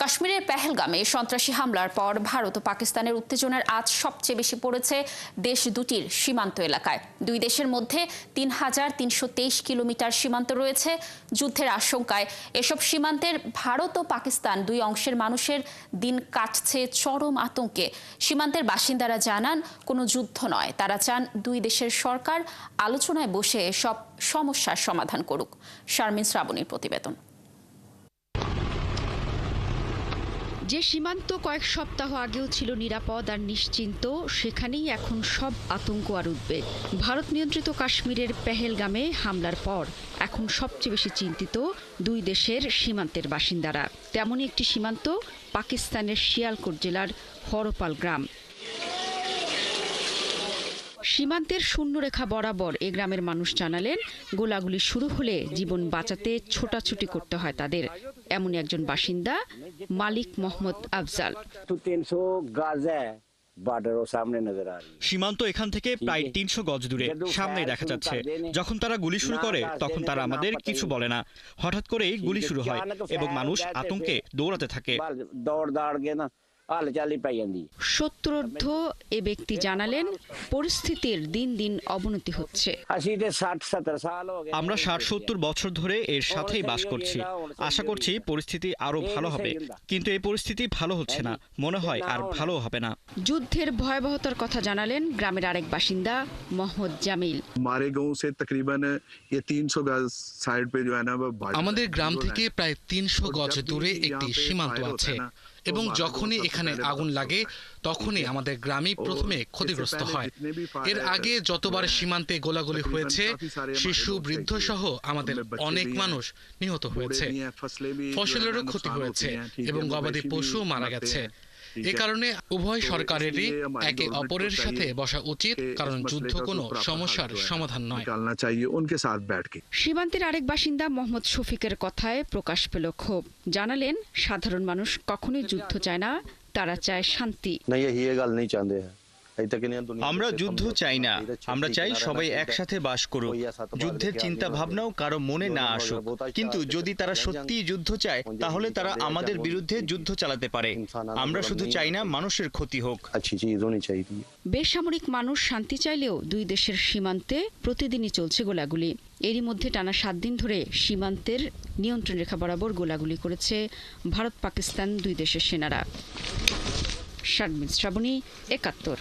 কাশ্মীরের পেহেলগামে সন্ত্রাসী হামলার পর ভারত ও পাকিস্তানের উত্তেজনার আজ সবচেয়ে বেশি পড়েছে দেশ দুটির সীমান্ত এলাকায়। দুই দেশের মধ্যে তিন হাজার তিনশো তেইশ কিলোমিটার সীমান্ত রয়েছে। যুদ্ধের আশঙ্কায় এসব সীমান্তের ভারত ও পাকিস্তান দুই অংশের মানুষের দিন কাটছে চরম আতঙ্কে। সীমান্তের বাসিন্দারা জানান, কোনো যুদ্ধ নয়। তারা চান দুই দেশের সরকার আলোচনায় বসে সব সমস্যার সমাধান করুক। শারমিন শ্রাবণীর প্রতিবেদন। যে সীমান্ত কয়েক সপ্তাহ আগেও ছিল নিরাপদ আর নিশ্চিন্ত, সেখানেই এখন সব আতঙ্ক আর উদ্বেগ। ভারত নিয়ন্ত্রিত কাশ্মীরের পেহেলগামে হামলার পর এখন সবচেয়ে বেশি চিন্তিত দুই দেশের সীমান্তের বাসিন্দারা। তেমনই একটি সীমান্ত পাকিস্তানের শিয়ালকোট জেলার হরপাল গ্রাম। সীমান্তের শূন্যরেখা বরাবর এ গ্রামের মানুষ জানালেন গোলাগুলি শুরু হলে জীবন বাঁচাতে ছোটাছুটি করতে হয় তাদের। এমন একজন বাসিন্দা মালিক মোহাম্মদ আফজাল। সীমান্ত এখান থেকে প্রায় তিনশো গজ দূরে সামনে দেখা যাচ্ছে। যখন তারা গুলি শুরু করে তখন তারা আমাদের কিছু বলে না। হঠাৎ করেই গুলি শুরু হয় এবং মানুষ আতঙ্কে দৌড়াতে থাকে। দৌড় দাঁড়িয়ে না बल दौड़ दौड़ के ना हाल चाल ही पाई जाती সত্তরোর্ধ এ ব্যক্তি জানালেন পরিস্থিতির দিন দিন অবনতি হচ্ছে अस्सी से साठ सत्तर साल हो गए আমরা ষাট সত্তর বছর ধরে এর সাথেই বাস করছি আশা করছি পরিস্থিতি আরো ভালো হবে কিন্তু এই পরিস্থিতি ভালো হচ্ছে না মনে হয় আর ভালো হবে না যুদ্ধের ভয়াবহতার কথা জানালেন গ্রামের আরেক বাসিন্দা মোহাম্মদ জামিল हमारे गांव से तकरीबन ये 300 गज साइड पे जो है ना वो border আমাদের গ্রাম जो है। থেকে প্রায় তিনশো तो গজ जब भी দূরে यहाँ একটি पे সীমান্ত fire আছে होता है ना, तो এবং যখনই এখানে আগুন লাগে তখনই আমাদের গ্রামই প্রথমে ক্ষতিগ্রস্ত হয়। এর আগে যতবার সীমান্তে গোলাগুলি হয়েছে শিশু বৃদ্ধ সহ আমাদের অনেক মানুষ নিহত হয়েছে। ফসলেরও ক্ষতি হয়েছে। এবং গবাদি পশু মারা গেছে। এ কারণে উভয় সরকারেরই একে অপরের সাথে বসা উচিত কারণ যুদ্ধ কোনো সমস্যার সমাধান নয়। সীমান্তের আরেক বাসিন্দা মোহাম্মদ শফিকের কথায় প্রকাশ পেল ক্ষোভ। জানালেন সাধারণ মানুষ কখনোই যুদ্ধ চায় না তারা চায় শান্তি। আমরা যুদ্ধ চাই না। আমরা চাই সবাই একসাথে বাস করুক। যুদ্ধের চিন্তা ভাবনাও কারও মনে না আসুক। কিন্তু যদি তারা সত্যি যুদ্ধ চায় তাহলে তারা আমাদের বিরুদ্ধে যুদ্ধ চালাতে পারে। আমরা শুধু চাই না মানুষের ক্ষতি হোক। বেসামরিক মানুষ শান্তি চাইলেও দুই দেশের সীমান্তে প্রতিদিনই চলছে গোলাগুলি। এরই মধ্যে টানা সাত দিন ধরে সীমান্তের নিয়ন্ত্রণ রেখা বরাবর গোলাগুলি করেছে ভারত পাকিস্তান দুই দেশের সেনারা। শারমিন শ্রাবণী একাত্তর।